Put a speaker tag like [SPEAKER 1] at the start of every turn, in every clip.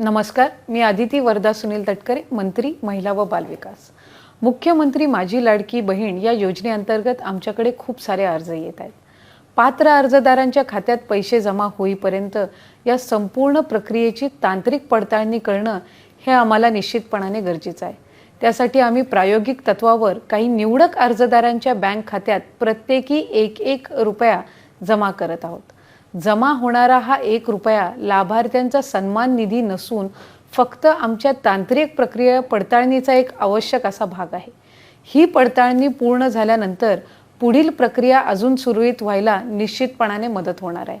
[SPEAKER 1] नमस्कार मी आदिती वरदा सुनील तटकरे मंत्री महिला व बालविकास. मुख्यमंत्री माझी लाडकी बहीण या योजनेअंतर्गत आमच्याकडे खूप सारे अर्ज येत आहेत. पात्र अर्जदारांच्या खात्यात पैसे जमा होईपर्यंत या संपूर्ण प्रक्रियेची तांत्रिक पडताळणी करणं हे आम्हाला निश्चितपणाने गरजेचं आहे. त्यासाठी आम्ही प्रायोगिक तत्वावर काही निवडक अर्जदारांच्या बँक खात्यात प्रत्येकी एक एक रुपया जमा करत आहोत. जमा होणारा हा एक रुपया लाभार्थ्यांचा सन्मान निधी नसून फक्त आमच्या तांत्रिक प्रक्रिया पडताळणीचा एक आवश्यक असा भाग आहे. ही पडताळणी पूर्ण झाल्यानंतर पुढील प्रक्रिया अजून सुरळीत व्हायला निश्चितपणाने मदत होणार आहे.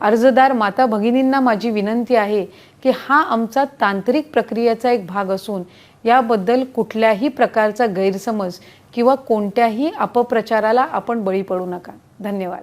[SPEAKER 1] अर्जदार माता भगिनींना माझी विनंती आहे की हा आमचा तांत्रिक प्रक्रियेचा एक भाग असून याबद्दल कुठल्याही प्रकारचा गैरसमज किंवा कोणत्याही अपप्रचाराला आपण बळी पडू नका. धन्यवाद.